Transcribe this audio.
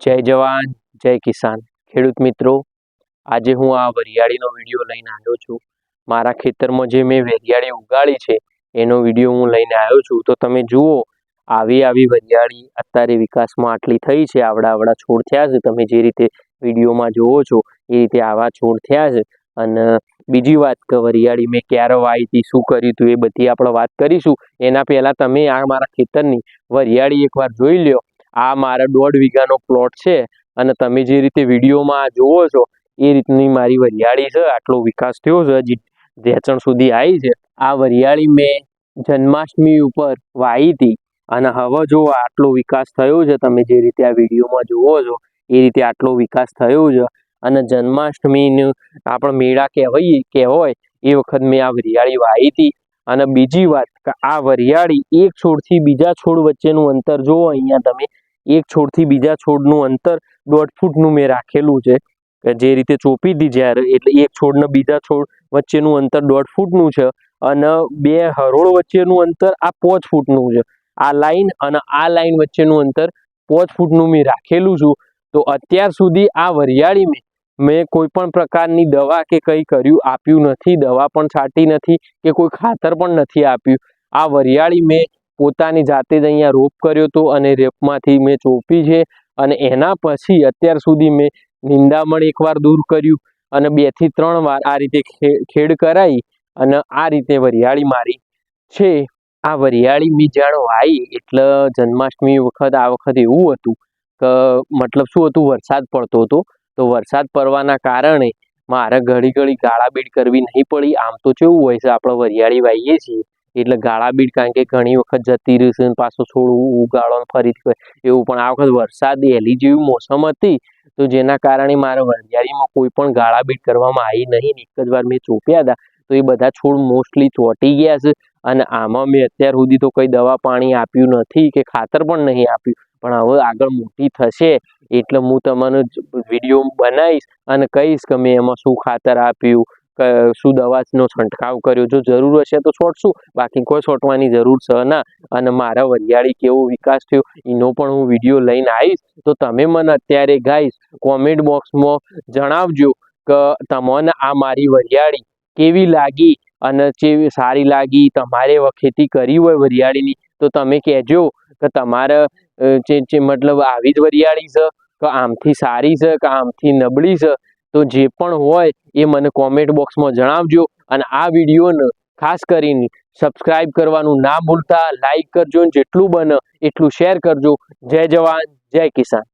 જય જવાન, જય કિસાન. ખેડૂત મિત્રો, આજે હું આ વરિયાળીનો વીડિયો લઈને આવ્યો છું. મારા ખેતરમાં જે મેં વરિયાળી ઉગાડી છે, એનો વીડિયો હું લઈને આવ્યો છું. તો તમે જુઓ, આવી આવી વરિયાળી અત્યારે વિકાસમાં આટલી થઈ છે. આવડા આવડા છોડ થયા છે. તમે જે રીતે વિડીયોમાં જુઓ છો, એ રીતે આવા છોડ થયા છે. અને બીજી વાત કે વરિયાળી મેં ક્યારે વાવી હતી શું કર્યું હતું એ બધી આપણે વાત કરીશું. એના પહેલાં તમે આ મારા ખેતરની વરિયાળી એકવાર જોઈ લ્યો. આ મારા દોઢ વીઘાનો પ્લોટ છે અને તમે જે રીતે વિડીયોમાં જુઓ છો, એ રીતની મારી વરિયાળી છે, આટલો વિકાસ થયો છે, હજી ઢેચણ સુધી આવી છે. આ વરિયાળી મેં જન્માષ્ટમી ઉપર વાવી હતી અને હવે જો આટલો વિકાસ થયો છે, તમે જે રીતે આ વિડીયોમાં જુઓ છો, એ રીતે આટલો વિકાસ થયો છે અને જન્માષ્ટમીનું આપણે મેળા કહેવાય કહેવાય, એ વખત મેં આ વરિયાળી વાવી હતી. અને બીજી વાત, આ વરિયાળી એક છોડથી બીજા છોડ વચ્ચેનું અંતર જુઓ, અહીંયા તમે એક છોડથી બીજા છોડનું અંતર દોઢ ફૂટનું મેં રાખેલું છે. જે રીતે ચોપી હતી જ્યારે, એટલે એક છોડને બીજા છોડ વચ્ચેનું અંતર દોઢ ફૂટનું છે અને બે હરોળ વચ્ચેનું અંતર આ પાંચ ફૂટનું છે. આ લાઈન અને આ લાઈન વચ્ચેનું અંતર પાંચ ફૂટનું મેં રાખેલું છું. તો અત્યાર સુધી આ વરિયાળી મેં મેં કોઈ પણ પ્રકારની દવા કે કંઈ કર્યું આપ્યું નથી, દવા પણ છાંટી નથી કે કોઈ ખાતર પણ નથી આપ્યું. આ વરિયાળી મેં પોતાની જાતે જ અહીંયા રોપ કર્યો હતો અને રેપમાંથી મેં ચોપી છે અને એના પછી અત્યાર સુધી મેં નિંદામણ એકવાર દૂર કર્યું અને બેથી ત્રણ વાર આ રીતે ખેડ કરાવી અને આ રીતે વરિયાળી મારી છે. આ વરિયાળી મેં જાણ વાવી એટલે જન્માષ્ટમી વખત, આ વખત એવું હતું કે મતલબ શું હતું? વરસાદ પડતો હતો. તો વરસાદ પડવાના કારણે મારે ઘડી ઘડી ગાળાબીડ કરવી નહીં પડી. આમ તો કેવું હોય છે, આપણે વરિયાળી વાવીએ છીએ. એટલે ગાળા બીટ કારણ કે ઘણી વખત જતી રહેશે ને પાછો છોડ ઉગાડો ફરીથી એવું પણ આ વખત વરસાદ એલી જેવી મોસમ હતી, તો જેના કારણે મારે વરિયાળીમાં કોઈ પણ ગાળાબીડ કરવામાં આવી નહીં. એક જ વાર મેં ચોપ્યા હતા, તો એ બધા છોડ મોસ્ટલી ચોંટી ગયા છે અને આમાં મેં અત્યાર સુધી તો કંઈ દવા પાણી આપ્યું નથી કે ખાતર પણ નહીં આપ્યું, પણ હવે આગળ મોટી થશે એટલે હું તમને વીડિયો બનાવીશ અને કહીશ કે મેં એમાં શું ખાતર આપ્યું શું દવાનો છંટકાવ કર્યો? જો જરૂર હશે તો છોડશું. બાકી કોઈ છોટવાની જરૂર છે ના. અને મારા વરિયાળી કેવો વિકાસ થયો, એનો પણ હું વીડિયો લઈને આવીશ. તો તમે મને અત્યારે ગાઈશ કોમેન્ટ બોક્સમાં જણાવજો કે, તમને આ મારી વરિયાળી કેવી લાગી? અને કેવી સારી લાગી? તમારે ખેતી કરી હોય વરિયાળીની? તો તમે કહેજો કે તમારે જે મતલબ આવી જ વરિયાળી છે? કે આમથી સારી છે? કે આમથી નબળી છે? તો જે પણ હોય એ મને કોમેન્ટ બોક્સમાં જણાવજો અને આ વિડીયોને ખાસ કરીને સબસ્ક્રાઈબ કરવાનું ના ભૂલતા લાઈક કરજો જેટલું બને એટલું શેર કરજો. જય જવાન, જય કિસાન.